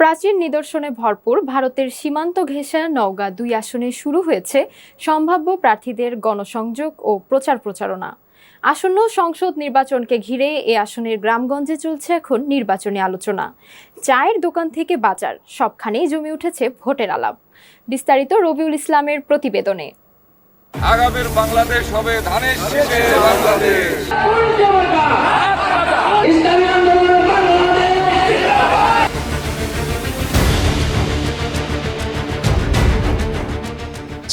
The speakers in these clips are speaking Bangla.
প্রাচীন নিদর্শনে ভরপুর ভারতের সীমান্ত ঘেঁষা নওগাঁ দুই আসনে শুরু হয়েছে সম্ভাব্য প্রার্থীদের গণসংযোগ ও প্রচার প্রচারণা। আসন্ন সংসদ নির্বাচনকে ঘিরে এ আসনের গ্রামগঞ্জে চলছে এখন নির্বাচনী আলোচনা। চায়ের দোকান থেকে বাজার সবখানেই জমে উঠেছে ভোটের আলাপ। বিস্তারিত রবিউল ইসলামের প্রতিবেদনে। আগামীর বাংলাদেশ হবে ধানের শীষে বাংলাদেশ।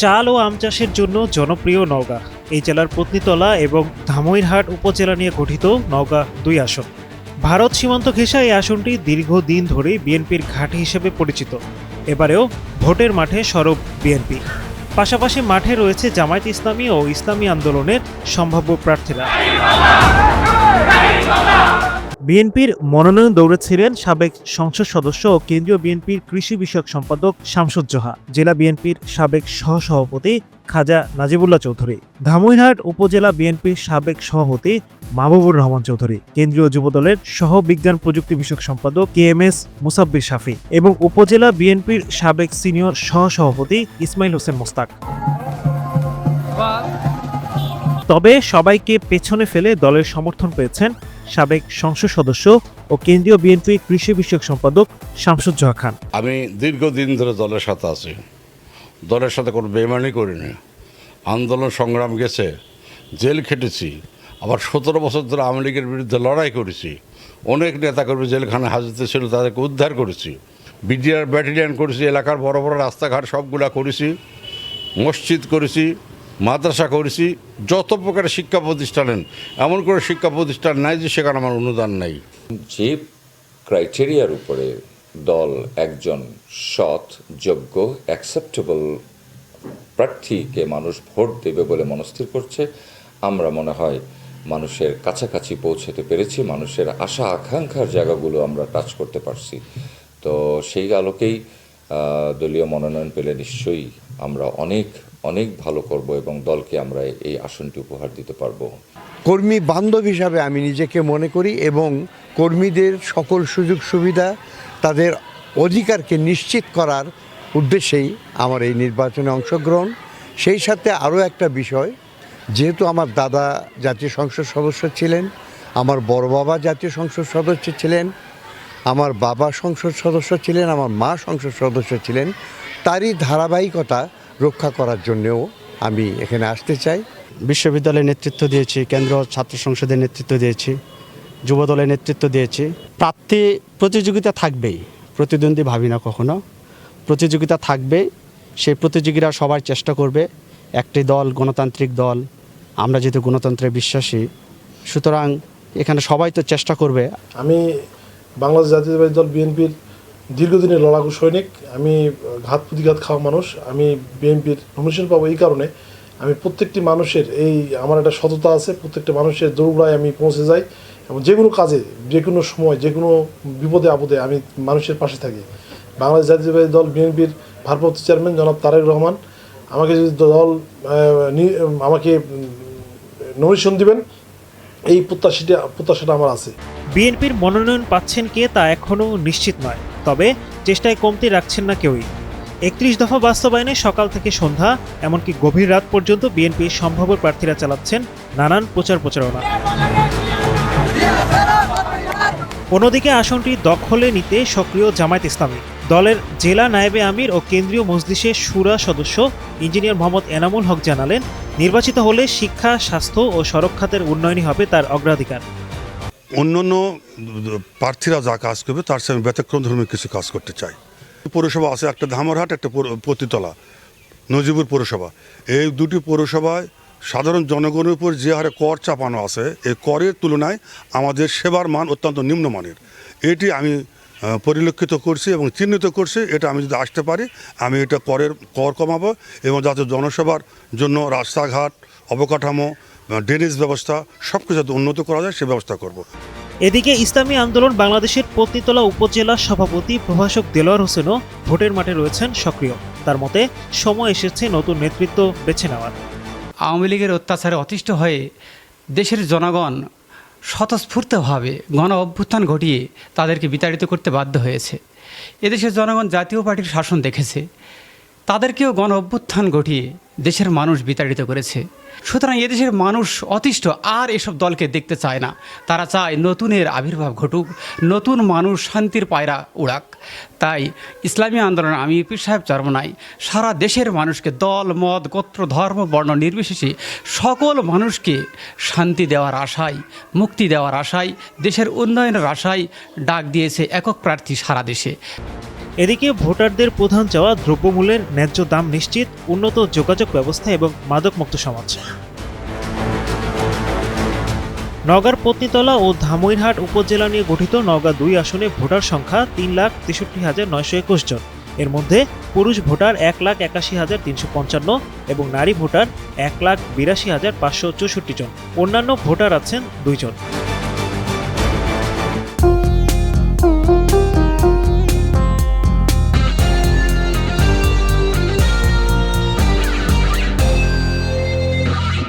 চাল ও আম চাষের জন্য জনপ্রিয় নওগাঁ। এই জেলার পত্নীতলা এবং ধামইরহাট উপজেলা নিয়ে গঠিত নওগাঁ দুই আসন। ভারত সীমান্ত ঘেঁষা এই আসনটি দীর্ঘদিন ধরে বিএনপির ঘাঁটি হিসেবে পরিচিত। এবারেও ভোটের মাঠে সরব বিএনপি। পাশাপাশি মাঠে রয়েছে জামায়াত ইসলামী ও ইসলামী আন্দোলনের সম্ভাব্য প্রার্থীরা। বিএনপির মনোনয়ন দৌড়েছিলেন সাবেক সংসদ সদস্য ও কেন্দ্রীয় বিএনপির কৃষি বিষয়ক সম্পাদক শামসুজ্জোহা জেলা বিএনপির সাবেক সহসভাপতি খাজা নাজিবুল্লাহ চৌধুরী ধামইরহাট উপজেলা বিএনপির সাবেক সভাপতি মাহবুবুর রহমান চৌধুরী, কেন্দ্রীয় যুবদলের সহ বিজ্ঞান প্রযুক্তি বিষয়ক সম্পাদক কে এম এস মুসাব্বির শাফি এবং উপজেলা বিএনপির সাবেক সিনিয়র সহসভাপতি ইসমাইল হোসেন মোস্তাক। তবে সবাইকে পেছনে ফেলে দলের সমর্থন পেয়েছেন সাবেক সংসদ সদস্য ও কেন্দ্রীয় বিএনপি কৃষি বিষয়ক সম্পাদক শামসুজ্জোহা খান। আমি দীর্ঘদিন ধরে দলের সাথে আছি। দলের সাথে কোনো বেমানি করিনি। আন্দোলন সংগ্রাম গেছে, জেল খেটেছি, আবার সতেরো বছর ধরে আওয়ামী লীগের বিরুদ্ধে লড়াই করেছি। অনেক নেতাকর্মী জেলখানে হাজতে ছিল, তাদেরকে উদ্ধার করেছি। বিডিআর ব্যাটালিয়ান করেছি, এলাকার বড় বড় রাস্তাঘাট সবগুলা করেছি, মসজিদ করেছি মাদ্রাসা করেছি, যত প্রকারের শিক্ষা প্রতিষ্ঠানের এমন কোনো শিক্ষা প্রতিষ্ঠান নাই যে সেখানে আমার অনুদান নেই। যে ক্রাইটেরিয়ার উপরে দল একজন সৎ, যোগ্য অ্যাকসেপ্টেবল প্রার্থীকে মানুষ ভোট দেবে বলে মনস্থির করছে, আমরা মনে হয় মানুষের কাছাকাছি পৌঁছতে পেরেছি, মানুষের আশা আকাঙ্ক্ষার জায়গাগুলো আমরা টাচ করতে পারছি। তো সেই আলোকেই দলীয় মনোনয়ন পেলে নিশ্চয়ই আমরা অনেক অনেক ভালো করব এবং দলকে আমরা এই আসনটি উপহার দিতে পারব। কর্মী বান্ধব হিসাবে আমি নিজেকে মনে করি এবং কর্মীদের সকল সুযোগ সুবিধা তাদের অধিকারকে নিশ্চিত করার উদ্দেশ্যেই আমার এই নির্বাচনে অংশগ্রহণ। সেই সাথে আরও একটা বিষয়, যেহেতু আমার দাদা জাতীয় সংসদ সদস্য ছিলেন, আমার বড় বাবা জাতীয় সংসদ সদস্য ছিলেন আমার বাবা সংসদ সদস্য ছিলেন আমার মা সংসদ সদস্য ছিলেন তারই ধারাবাহিকতা রক্ষা করার জন্যেও আমি এখানে আসতে চাই। বিশ্ববিদ্যালয়ের নেতৃত্ব দিয়েছি কেন্দ্র ছাত্র সংসদের নেতৃত্ব দিয়েছি যুবদলের নেতৃত্ব দিয়েছি। প্রার্থী প্রতিযোগিতা থাকবেই প্রতিদ্বন্দ্বী ভাবি না কখনো। প্রতিযোগিতা থাকবে সেই প্রতিযোগীরা সবার চেষ্টা করবে একটি দল গণতান্ত্রিক দল আমরা যেহেতু গণতন্ত্রে বিশ্বাসী সুতরাং এখানে সবাই তো চেষ্টা করবে। আমি বাংলাদেশ জাতীয়তাবাদী দল বিএনপির দীর্ঘদিনের লড়াকু সৈনিক, আমি ঘাত প্রতিঘাত খাওয়া মানুষ, আমি বিএনপির নমিনেশন পাবো এই কারণে। আমি প্রত্যেকটি মানুষের এই, আমার একটা সততা আছে, প্রত্যেকটা মানুষের দৌড়ায় আমি পৌঁছে যাই এবং যে কোনো কাজে, যে কোনো সময়, যে কোনো বিপদে আপদে আমি মানুষের পাশে থাকি। বাংলাদেশ জাতীয়তাবাদী দল বিএনপির ভারপ্রাপ্ত চেয়ারম্যান জনাব তারেক রহমান, আমাকে যদি দল আমাকে নমিনেশন দিবেন, এই প্রত্যাশাটা প্রত্যাশাটা আমার আছে। বিএনপির মনোনয়ন পাচ্ছেন কে তা এখনও নিশ্চিত নয়, তবে চেষ্টায় কমতি রাখছেন না কেউই। একত্রিশ দফা বাস্তবায়নে সকাল থেকে সন্ধ্যা, এমনকি গভীর রাত পর্যন্ত বিএনপির সম্ভাব্য প্রার্থীরা চালাচ্ছেন নানান প্রচার প্রচারণা। অন্যদিকে আসনটি দখলে নিতে সক্রিয় জামায়াত ইসলামী। দলের জেলা নায়েবে আমির ও কেন্দ্রীয় মজলিসের সুরা সদস্য ইঞ্জিনিয়ার মোহাম্মদ এনামুল হক জানালেন, নির্বাচিত হলে শিক্ষা, স্বাস্থ্য ও সড়ক খাতের উন্নয়নই হবে তার অগ্রাধিকার। অন্যান্য প্রার্থীরা যা কাজ করবে, তার সঙ্গে ব্যতিক্রম ধর্মী কিছু কাজ করতে চাই। পৌরসভা আছে, একটা ধামরহাট, একটা পতিতলা, নজিবুর পৌরসভা। এই দুটি পৌরসভায় সাধারণ জনগণের উপর যে হারে কর চাপানো আছে, এই করের তুলনায় আমাদের সেবার মান অত্যন্ত নিম্নমানের এটি আমি পরিলক্ষিত করছি এবং চিহ্নিত করছি, এটা আমি যদি আসতে পারি, আমি এটা করের, কর কমাবো এবং যাতে জনসেবার জন্য রাস্তাঘাট, অবকাঠামো ড্রেনেজ ব্যবস্থা সব কিছু যাতে উন্নত করা যায় সে ব্যবস্থা করব। এদিকে ইসলামী আন্দোলন বাংলাদেশের পত্নীতলা উপজেলা সভাপতি প্রভাষক দেলোয়ার হোসেনও ভোটের মাঠে রয়েছেন সক্রিয়। তার মতে সময় এসেছে নতুন নেতৃত্ব বেছে নেওয়ার। আওয়ামী লীগের অত্যাচারে অতিষ্ঠ হয়ে দেশের জনগণ স্বতঃস্ফূর্তভাবে গণ অভ্যুত্থান ঘটিয়ে তাদেরকে বিতাড়িত করতে বাধ্য হয়েছে। এদেশের জনগণ জাতীয় পার্টির শাসন দেখেছে। তাদেরকেও গণ অভ্যুত্থান ঘটিয়ে দেশের মানুষ বিতাড়িত করেছে। সুতরাং এদেশের মানুষ অতিষ্ঠ, আর এসব দলকে দেখতে চায় না। তারা চায় নতুনের আবির্ভাব ঘটুক, নতুন মানুষ শান্তির পায়রা উড়াক। তাই ইসলামী আন্দোলন, আমি পীর সাহেব চরমনাই, সারা দেশের মানুষকে দল, মত, গোত্র, ধর্ম, বর্ণ নির্বিশেষে সকল মানুষকে শান্তি দেওয়ার আশায়, মুক্তি দেওয়ার আশায়, দেশের উন্নয়নের আশায় ডাক দিয়েছে একক প্রার্থী সারা দেশে। এদিকে ভোটারদের প্রধান চাওয়া দ্রব্যমূল্যের ন্যায্য দাম নিশ্চিত, উন্নত যোগাযোগ ব্যবস্থা এবং মাদকমুক্ত সমাজ। নওগাঁর পত্নীতলা ও ধামইরহাট উপজেলা নিয়ে গঠিত নওগাঁ দুই আসনে ভোটার সংখ্যা তিন লাখ তেষট্টি হাজার নয়শো একুশ জন। এর মধ্যে পুরুষ ভোটার এক লাখ একাশি হাজার তিনশো পঞ্চান্ন এবং নারী ভোটার এক লাখ বিরাশি হাজার পাঁচশো চৌষট্টি জন। অন্যান্য ভোটার আছেন দুইজন